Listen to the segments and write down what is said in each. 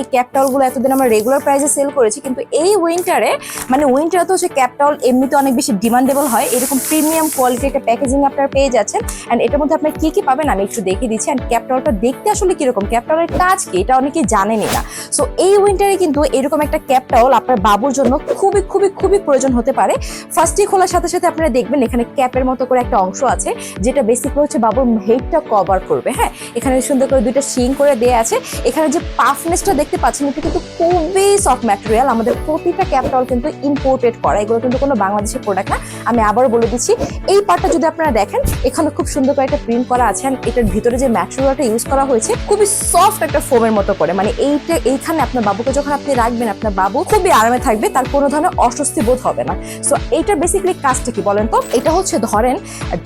এই ক্যাপ ক্যাপটাউলগুলো এতদিন আমরা রেগুলার প্রাইসে সেল করেছি, কিন্তু এই উইন্টারে মানে উইন্টারে তো হচ্ছে ক্যাপটাউল এমনিতে অনেক বেশি ডিমান্ডেবল হয়। এরকম প্রিমিয়াম কোয়ালিটির একটা প্যাকেজিং আপনারা পেয়ে যাচ্ছেন। অ্যান্ড এটার মধ্যে আপনার কি কি পাবেন আমি একটু দেখিয়ে দিচ্ছি। অ্যান্ড ক্যাপটাউলটা দেখতে আসলে কীরকম? ক্যাপটাউলের কাজ কি? এটা অনেকেই জানেনই না। সো এই উইন্টারে কিন্তু এরকম একটা ক্যাপটাউল আপনার বাবুর জন্য খুবই খুবই খুবই প্রয়োজন হতে পারে। ফার্স্টে খোলার সাথে সাথে আপনারা দেখবেন এখানে ক্যাপের মতো করে একটা অংশ আছে, যেটা বেসিকলি হচ্ছে বাবুর হেডটা কভার করবে। হ্যাঁ? এখানে সুন্দর করে দুইটা শিং করে দেওয়া আছে। এখানে যে পাফনেসটা দেখতে পাচ্ছেন এটা কিন্তু খুবই সফট ম্যাটেরিয়াল আমাদের প্রতিটা ক্যাপটাউল কিন্তু ইম্পোর্টেড করা। এগুলো কিন্তু কোনো বাংলাদেশের প্রোডাক্ট না। আমি আবারও বলে দিচ্ছি, এই পার্টটা যদি আপনারা দেখেন, এখানে খুব সুন্দর করে একটা প্রিন্ট করা আছে এটার ভিতরে যে ম্যাটেরিয়ালটা ইউজ করা হয়েছে, খুবই সফট একটা ফোমের মতো করে। মানে এইটা, এইখানে আপনার বাবুকে যখন আপনি রাখবেন, আপনার বাবু খুবই আরামে থাকবে, তার কোনো ধরনের অস্বস্তি বোধ হবে না। সো এইটা বেসিক্যালি কাজটা কি বলেন তো? এটা হচ্ছে ধরেন,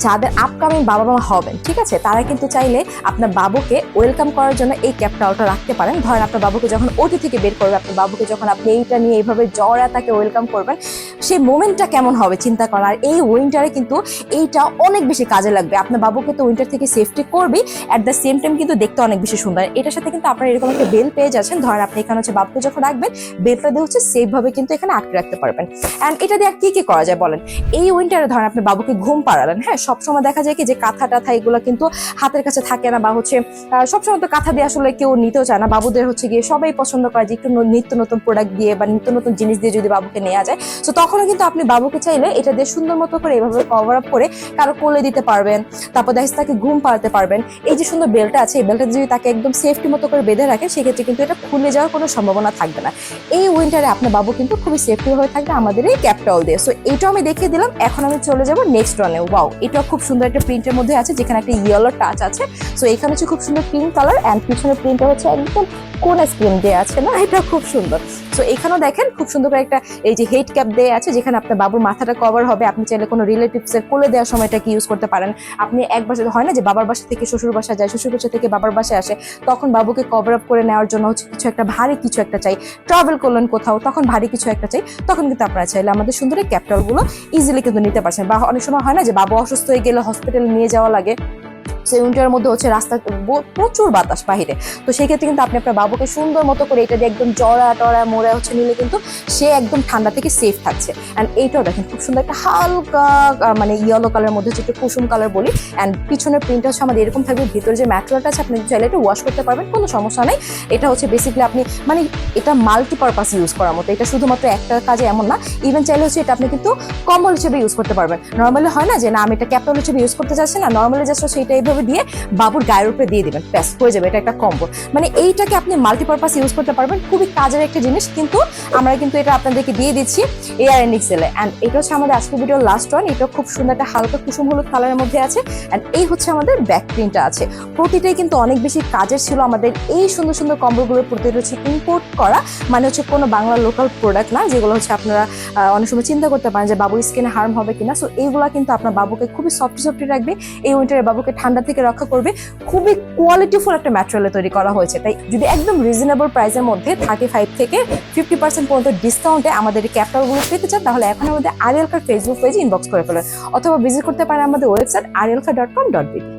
যাদের আপকামিং বাবা মা হবেন, ঠিক আছে? তারা কিন্তু চাইলে আপনার বাবুকে ওয়েলকাম করার জন্য এই ক্যাপটাউলটা রাখতে পারেন। ধরেন আপনার বাবুকে যখন ওটি থেকে বের করবে আপনার বাবুকে, যখন আপনি এইটা নিয়ে এইভাবে জড়া তাকে ওয়েলকাম করবেন, সেই মোমেন্টটা কেমন হবে চিন্তা করার? এই উইন্টারে কিন্তু এইটা অনেক বেশি কাজে লাগবে। আপনার বাবুকে তো উইন্টার থেকে সেফটি করবেই অ্যাট দ্য সেম টাইম কিন্তু দেখতে অনেক বেশি সুন্দর। এটার সাথে কিন্তু আপনারা এরকম একটা বেল পেয়ে যাচ্ছেন। ধরেন আপনি এখানে হচ্ছে বাবুকে যখন রাখবেন বেলটা দিয়ে হচ্ছে সেফ ভাবে কিন্তু এখানে আটকে রাখতে পারবেন। অ্যান্ড এটা দিয়ে আর কি কি করা যায় বলেন? এই উইন্টারে ধরেন আপনি বাবুকে ঘুম পাড়ালেন হ্যাঁ? সবসময় দেখা যায় কি যে কাঁথা টাথা এগুলো কিন্তু হাতের কাছে থাকে না বা হচ্ছে সবসময় তো কাঁথা দিয়ে আসলে কেউ নিতেও চায় না। বাবুদের হচ্ছে গিয়ে সবাই পছন্দ করে যে একটু নিত্য নতুন প্রোডাক্ট দিয়ে বা নিত্য নতুন জিনিস দিয়ে যদি বাবুকে নেওয়া যায়। তো তখনও কিন্তু আপনি বাবুকে চাইলে এটা দিয়ে সুন্দর মতো করে এভাবে কভার আপ করে কারও কোলে দিতে পারবেন, তারপর দেখা তাকে ঘুম পাড়াতে পারবেন। এই যে সুন্দর বেলটা আছে, এই বেলটা যদি তাকে একদম সেফটি মতো করে বেঁধে রাখেন সেক্ষেত্রে কিন্তু এটা খুলে যাওয়ার কোনো সম্ভাবনা থাকবে না। এই উইন্টারে আপনার বাবু কিন্তু খুবই সেফটি হয়ে থাকবে আমাদের এই ক্যাপটাল দিয়ে। সো এটাও আমি দেখিয়ে দিলাম, এখন আমি চলে যাব নেক্সট ওয়ানে ওয়াও এটা খুব সুন্দর একটা প্রিন্টের মধ্যে আছে, যেখানে একটা ইয়েলো টাচ আছে। সো এখানে হচ্ছে খুব সুন্দর পিঙ্ক কালার অ্যান্ড পিছনে প্রিন্টটা হচ্ছে একদম কোন স্ক্রিন দেওয়া আছে না, এটা খুব সুন্দর। সো এখানেও দেখেন খুব সুন্দর করে একটা এই যে হেড ক্যাপ দেওয়া আছে, যেখানে আপনার বাবুর মাথাটা কভার হবে। আপনি চাইলে কোনো রিলেটিভস এর কোলে দেওয়ার সময় এটাকে ইউজ করতে পারেন। আপনি এক বাসা হয় না যে বাবার বাসা থেকে শ্বশুর বাসা যায়, শ্বশুর বাসা থেকে বাবার বাসায় আসে, তখন বাবুকে কভার আপ করে নেওয়ার জন্য হচ্ছে কিছু একটা ভারী কিছু একটা চাই। ট্রাভেল করলেন কোথাও, তখন ভারী কিছু একটা চাই। তখন কিন্তু আপনারা চাইলে আমাদের সুন্দর এই ক্যাপিটালগুলো ইজিলি কিন্তু নিতে পারছেন। বা অনেক সময় হয় না যে বাবু অসুস্থ হয়ে গেলে হসপিটালে নিয়ে যাওয়া লাগে। সেই উইন্টারের মধ্যে হচ্ছে রাস্তা প্রচুর বাতাস বাহিরে। তো সেই ক্ষেত্রে কিন্তু আপনি আপনার বাবুকে সুন্দর মতো করে এটা দিয়ে একদম জড়া টড়া মোড়া হচ্ছে নিলে কিন্তু সে একদম ঠান্ডা থেকে সেফ থাকছে। অ্যান্ড এইটাও দেখেন, খুব সুন্দর একটা হালকা মানে ইয়েলো কালার মধ্যে হচ্ছে একটু কুসুম কালার বলি। অ্যান্ড পিছনের প্রিন্ট হচ্ছে আমাদের এরকম থাকবে, ভিতরে যে ম্যাটেরিয়ালটা আছে, আপনি চাইলে এটা ওয়াশ করতে পারবেন, কোনো সমস্যা নেই। এটা হচ্ছে বেসিক্যালি আপনি মানে এটা মাল্টিপারপাস ইউজ করার মতো। এটা শুধুমাত্র একটা কাজে এমন না ইভেন চাইলে হচ্ছে এটা আপনি কিন্তু কম্বল হিসেবে ইউজ করতে পারবেন। নর্মালি হয় না যে, না, আমি এটা ক্যাপটাল হিসেবে ইউজ করতে চাচ্ছি না। নর্মালি জাস্ট সেইটা এইভাবে দিয়ে বাবুর গায়ের উপরে দিয়ে দিবেন। ব্যাস, হয়ে যাবে, এটা একটা কম্বো মানে এইটাকে আপনি মাল্টিপারপাস ইউজ করতে পারবেন, খুবই কাজের একটা জিনিস, কিন্তু আমরা কিন্তু এটা আপনাদেরকে দিয়ে দিচ্ছি এআর এন এক্সেলে অ্যান্ড এটা হচ্ছে আমাদের আজকে ভিডিওর লাস্ট ওয়ান এটা খুব সুন্দর একটা হালকা কুসুম হলুদ কালারের মধ্যে আছে। অ্যান্ড এই হচ্ছে আমাদের ব্যাক প্রিন্টটা আছে। প্রতিটাই কিন্তু অনেক বেশি কাজের ছিল আমাদের এই সুন্দর সুন্দর কম্বোগুলোর প্রতিটা হচ্ছে ইম্পোর্ট করা। মানে হচ্ছে কোনো বাংলা লোকাল প্রোডাক্ট না, যেগুলো হচ্ছে আপনারা অনেক সময় চিন্তা করতে পারেন যে বাবুর স্কিনে হার্ম হবে কিনা। সো এইগুলা কিন্তু আপনার বাবুকে খুবই সফট সফট রাখবে। এই উইন্টারে বাবুকে ঠান্ডা থেকে রক্ষা করবে। খুবই কোয়ালিটিফুল একটা ম্যাটেরিয়ালে তৈরি করা হয়েছে। তাই যদি একদম রিজনেবল প্রাইসের মধ্যে থার্টি ফাইভ থেকে ফিফটি পার্সেন্ট পর্যন্ত ডিসকাউন্টে আমাদের এই পেতে চান, তাহলে এখন আমাদের আরিয়ালকার ফেসবুক পেজে ইনবক্স করে ফেলেন। অথবা ভিজিট করতে পারেন আমাদের ওয়েবসাইট আরিয়ালকা ডট কম ডট বিডি